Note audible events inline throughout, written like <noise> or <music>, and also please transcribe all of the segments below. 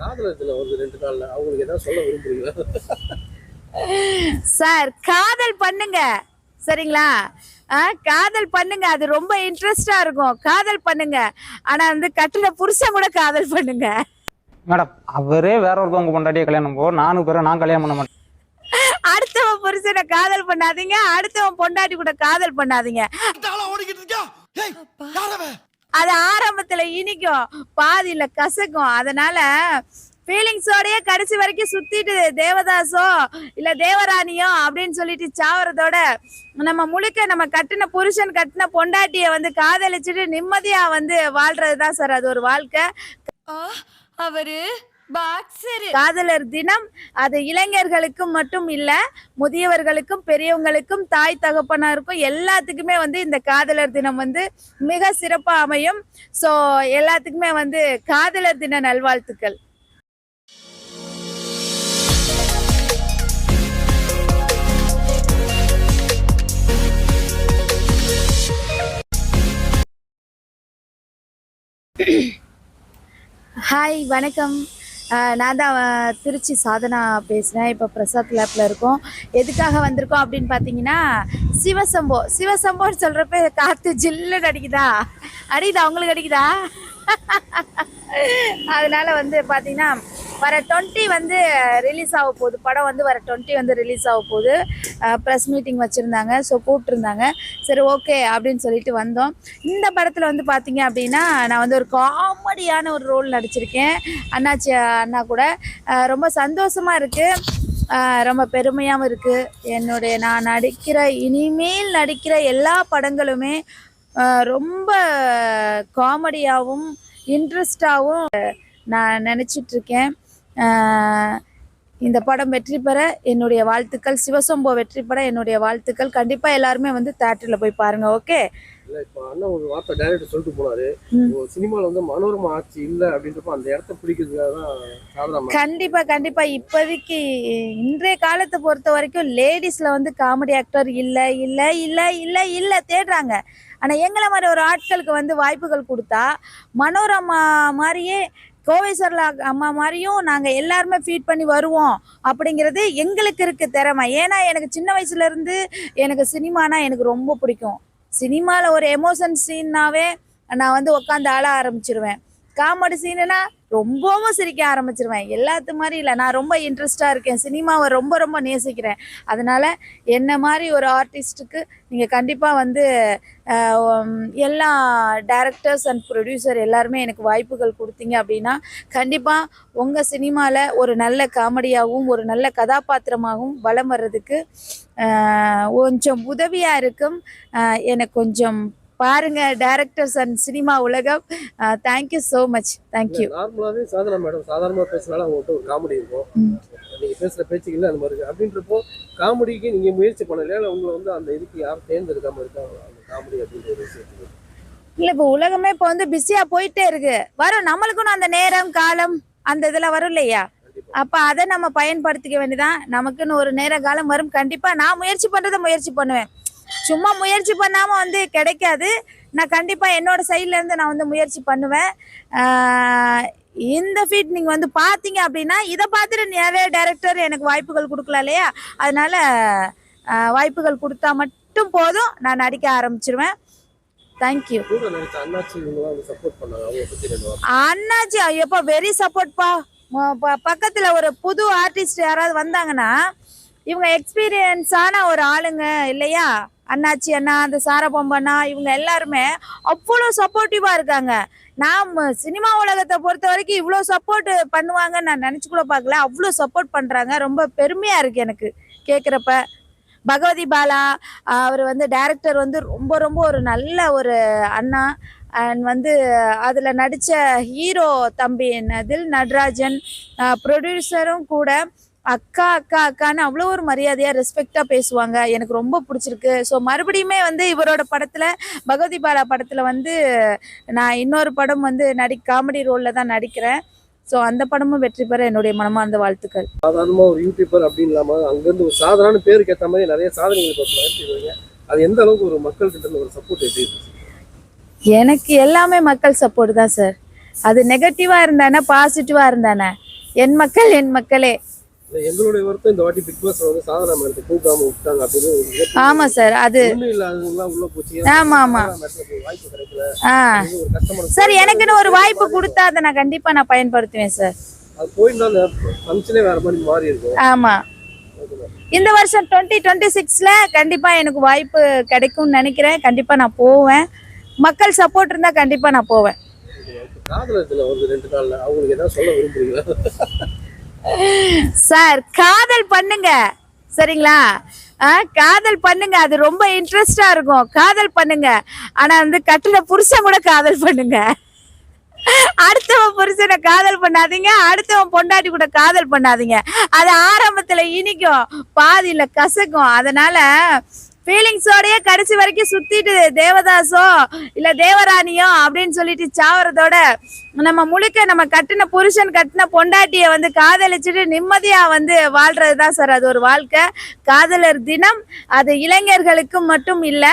காதலத்துல வந்து ரெண்டு நாள்ல அவங்களுக்கு ஏதாவது சொல்ல விரும்புறீங்களா? சார் காதல் பண்ணுங்க. சரிங்களா? ஆ, காதல் பண்ணுங்க. அது ரொம்ப இன்ட்ரெஸ்டா இருக்கும். காதல் பண்ணுங்க. ஆனா வந்து கட்டுல புருஷன் கூட காதல் பண்ணுங்க. மேடம் அவரே வேற ஒருத்தவங்க பொண்டாட்டியை கல்யாணம் போ நானும் பேர நான் கல்யாணம் பண்ண மாட்டேன். அடுத்தவன் புருஷனை காதல் பண்ணாதீங்க. அடுத்தவன் பொண்டாட்டி கூட காதல் பண்ணாதீங்க. அது ஆரம்பத்துல இனிக்கும் பாதியில கசக்கும். அதனால ஃபீலிங்ஸோடயே கடைசி வரைக்கும் சுத்திட்டு தேவதாசோ இல்ல தேவராணியோ அப்படின்னு சொல்லிட்டு சாவறதோட நம்ம முழுக்க நம்ம கட்டின புருஷன் கட்டின பொண்டாட்டிய வந்து காதலிச்சுட்டு நிம்மதியா வந்து வாழ்றதுதான் சார் அது ஒரு வாழ்க்கை. அவரு காதலர் தினம் அது இளைஞர்களுக்கும் மட்டும் இல்ல முதியவர்களுக்கும் பெரியவங்களுக்கும் தாய் தகப்பனாருக்கும் எல்லாத்துக்குமே வந்து இந்த காதலர் தினம் வந்து மிக சிறப்பா அமையும். சோ எல்லாத்துக்குமே வந்து காதலர் தின நல்வாழ்த்துக்கள். ஹாய் வணக்கம். நான் தான் திருச்சி சாதனா பேசுகிறேன் இப்போ பிரசாத் லேப்பில் இருக்கோம். எதுக்காக வந்திருக்கோம் அப்படின்னு பார்த்தீங்கன்னா சிவசம்போ. சிவசம்போன்னு சொல்கிறப்ப காற்று ஜில்லுன்னு அடிக்குதா? அடிக்குதா? அவங்களுக்கு அடிக்குதா? <laughs> அதனால் வந்து பார்த்தீங்கன்னா வர டுவெண்ட்டி வந்து ரிலீஸ் ஆக போகுது. படம் வந்து வர டுவெண்ட்டி வந்து ரிலீஸ் ஆக போகுது. ப்ரெஸ் மீட்டிங் வச்சுருந்தாங்க. ஸோ கூப்பிட்ருந்தாங்க சரி ஓகே அப்படின்னு சொல்லிட்டு வந்தோம். இந்த படத்தில் வந்து பார்த்தீங்க அப்படின்னா நான் வந்து ஒரு காமெடியான ஒரு ரோல் நடிச்சிருக்கேன். அண்ணாச்சி அண்ணா கூட. ரொம்ப சந்தோஷமாக இருக்குது ரொம்ப பெருமையாகவும் இருக்குது என்னுடைய நான் நடிக்கிற இனிமேல் நடிக்கிற எல்லா படங்களுமே ரொம்ப காமெடியாகவும் இன்ட்ரெஸ்டாகவும் நான் நினச்சிட்ருக்கேன். இந்த படம் வெற்றி பெற என்னுடைய வாழ்த்துக்கள். சிவசம்போ வெற்றி பெற என்னுடைய வாழ்த்துக்கள். கண்டிப்பாக எல்லாருமே வந்து தேட்டரில் போய் பாருங்க ஓகே? இல்ல இப்ப அண்ணன் ஒரு வார்த்தை டைரக்டர் சொல்லிட்டு போனாரு. ம். ஒரு சினிமால வந்து மனோரமா ஆட்சி இல்ல அப்படின்றப்ப அந்த இடத்த பிடிக்கிறதுக்காக தான் சாதனா கண்டிப்பா கண்டிப்பா. இப்போதைக்கு இன்றைய காலத்தை பொறுத்த வரைக்கும் லேடிஸ்ல வந்து காமெடி ஆக்டர் இல்ல இல்ல இல்ல இல்ல இல்ல தேடுறாங்க. ஆனா எங்களை மாதிரி ஒரு ஆட்களுக்கு வந்து வாய்ப்புகள் கொடுத்தா மனோரமா மாதிரியே கோவை அம்மா மாதிரியும் நாங்க எல்லாருமே ஃபீட் பண்ணி வருவோம் அப்படிங்கிறது எங்களுக்கு இருக்குது திறமை. ஏன்னா எனக்கு சின்ன வயசுல இருந்து எனக்கு சினிமானா எனக்கு ரொம்ப பிடிக்கும். சினிமால ஒரு எமோஷன் சீன்னாவே நான் வந்து உட்காந்து ஆள ஆரம்பிச்சிருவேன். காமெடி சீனுனா ரொம்பவும் சிரிக்க ஆரம்பிச்சிருவேன். எல்லாத்து மாதிரி இல்லை. நான் ரொம்ப இன்ட்ரெஸ்டாக இருக்கேன். சினிமாவை ரொம்ப ரொம்ப நேசிக்கிறேன். அதனால் என்ன மாதிரி ஒரு ஆர்டிஸ்ட்டுக்கு நீங்கள் கண்டிப்பாக வந்து எல்லா டேரக்டர்ஸ் அண்ட் ப்ரொடியூசர் எல்லாருமே எனக்கு வாய்ப்புகள் கொடுத்தீங்க அப்படின்னா கண்டிப்பாக உங்கள் சினிமாவில் ஒரு நல்ல காமெடியாகவும் ஒரு நல்ல கதாபாத்திரமாகவும் வலம் வர்றதுக்கு கொஞ்சம் உதவியாக இருக்கும். எனக்கு கொஞ்சம் பாருங்க டேரக்டர்ஸ் அண்ட் சினிமா உலகம். Thank you so much thank you நார்மலாவே சாதனா மேடம் சாதாரணமா பேசுனால அவங்கள்ட்ட ஒரு காமெடி இருக்கும். ம். நீங்க பேசுற பேச்சுக்கு இல்ல அந்த மாதிரி அப்படின்றப்போ காமெடிக்கு நீங்க முயற்சி பண்ணலையா? இல்ல உங்களை வந்து அந்த இதுக்கு யாரும் தேர்ந்தெடுக்காம இருக்காங்க அந்த காமெடி அப்படின்ற விஷயத்துக்கு. இல்ல இப்போ உலகமே இப்போ வந்து பிஸியா போயிட்டே இருக்கு. வரும் நம்மளுக்கும் அந்த நேரம் காலம் அந்த இதுல வரும் இல்லையா? அப்ப அதை நம்ம பயன்படுத்திக்க வேண்டியதான் நமக்குன்னு ஒரு நேர காலம் வரும். கண்டிப்பா நான் முயற்சி பண்றதை முயற்சி பண்ணுவேன். சும்மா முயற்சி பண்ணாம வந்து கிடைக்காது. நான் கண்டிப்பா என்னோட சைட்ல இருந்து நான் வந்து முயற்சி பண்ணுவேன். இந்த ஃபீட் நீங்க வந்து பாத்தீங்க அப்படின்னா இதை பார்த்துட்டு நிறைய டைரக்டர் எனக்கு வாய்ப்புகள் கொடுக்கலாம் இல்லையா? அதனால வாய்ப்புகள் கொடுத்தா மட்டும் போதும். நான் நடிக்க ஆரம்பிச்சிருவேன். தேங்க்யூ அண்ணாச்சி ஐயப்பா வெரி சப்போர்ட்ப்பா பக்கத்துல ஒரு புது ஆர்டிஸ்ட் யாராவது வந்தாங்கன்னா இவங்க எக்ஸ்பீரியன்ஸான ஒரு ஆளுங்க இல்லையா? அண்ணாச்சி அண்ணா அந்த சாரபொம்பண்ணா இவங்க எல்லாருமே அவ்வளோ சப்போர்ட்டிவாக இருக்காங்க. நாம் சினிமா உலகத்தை பொறுத்த வரைக்கும் இவ்வளோ சப்போர்ட் பண்ணுவாங்கன்னு நான் நினச்சி கூட பார்க்கல. அவ்வளோ சப்போர்ட் பண்ணுறாங்க ரொம்ப பெருமையாக இருக்குது எனக்கு கேட்குறப்ப பகவதி பாலா அவர் வந்து டேரக்டர் வந்து ரொம்ப ரொம்ப ஒரு நல்ல ஒரு அண்ணா. அண்ட் வந்து அதில் நடித்த ஹீரோ தம்பி என்னதில் நடராஜன். ப்ரொடியூசரும் கூட அக்கா அக்கா அக்கான்னு அவ்வளோ ஒரு மரியாதையாக ரெஸ்பெக்டாக பேசுவாங்க. எனக்கு ரொம்ப பிடிச்சிருக்கு. ஸோ மறுபடியுமே வந்து இவரோட படத்தில் பகவதி பாலா படத்தில் வந்து நான் இன்னொரு படம் வந்து நடி காமெடி ரோலில் தான் நடிக்கிறேன். ஸோ அந்த படமும் வெற்றி பெற என்னுடைய மனமார்ந்த வாழ்த்துக்கள். சாதாரணமா ஒரு யூடியூபர் அப்படின்னு இல்லாம அங்கிருந்து ஒரு சாதாரண பேருக்கு ஏத்த மாதிரி நிறைய சாதனைகள் பார்த்து நடத்திடுவீங்க அது எந்த அளவுக்கு ஒரு மக்கள் கிட்ட ஒரு சப்போர்ட் எப்படி எனக்கு எல்லாமே மக்கள் சப்போர்ட் தான் சார் அது நெகட்டிவா இருந்தானே பாசிட்டிவா இருந்தானே? என் மக்கள் என் மக்களே. எங்களுடைய வருத்தம் இந்த வாட்டி பிக் பாஸ் வந்து சாதனா மேடத்தை கூப்பிடாம விட்டாங்க அப்படின்னு ஒரு ஆமா சார் அது உள்ள போச்சு. ஆமா, ஆமா. ஒரு ஒரு சார் எனக்குன்னு ஒரு வாய்ப்பு கொடுத்தா அதை நான் கண்டிப்பா நான் பயன்படுத்துவேன் சார். அது போயிருந்தா ஃபங்க்ஷனே வேற மாதிரி மாறி இருக்கும். ஆமா. இந்த வருஷம் டுவெண்ட்டி டுவெண்ட்டி சிக்ஸ்ல கண்டிப்பா எனக்கு வாய்ப்பு கிடைக்கும்னு நினைக்கிறேன். கண்டிப்பா நான் போவேன். மக்கள் சப்போர்ட் இருந்தா கண்டிப்பா நான் போவேன். தினம் வந்து ரெண்டு நாள்ல. அவங்களுக்கு ஏதாவது சொல்ல விரும்புறீங்களா? சார் காதல் பண்ணுங்க. சரிங்களா? ஆ, காதல் பண்ணுங்க. அது ரொம்ப இன்ட்ரெஸ்டா இருக்கும். காதல் பண்ணுங்க. ஆனா வந்து கட்டுல புருஷன் கூட காதல் பண்ணுங்க. அடுத்தவன் புருஷனை காதல் பண்ணாதீங்க. அடுத்தவன் பொண்டாட்டி கூட காதல் பண்ணாதீங்க. அது ஆரம்பத்துல இனிக்கும். பாதியில கசக்கும். அதனால ஃபீலிங்ஸோடயே கடைசி வரைக்கும் சுத்திட்டு தேவதாசோ இல்ல தேவராணியோ அப்படின்னு சொல்லிட்டு சாவறதோட நம்ம முழுக்க நம்ம கட்டின புருஷன் கட்டின பொண்டாட்டிய வந்து காதலிச்சுட்டு நிம்மதியா வந்து வாழ்றது தான் சார் அது ஒரு வாழ்க்கை. காதலர் தினம் அது இளைஞர்களுக்கும் மட்டும் இல்ல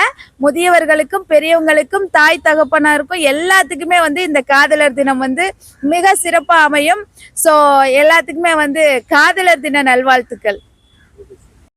முதியவர்களுக்கும் பெரியவங்களுக்கும் தாய் தகப்பனாருக்கும் எல்லாத்துக்குமே வந்து இந்த காதலர் தினம் வந்து மிக சிறப்பா அமையும். ஸோ எல்லாத்துக்குமே வந்து காதலர் தின நல்வாழ்த்துக்கள்.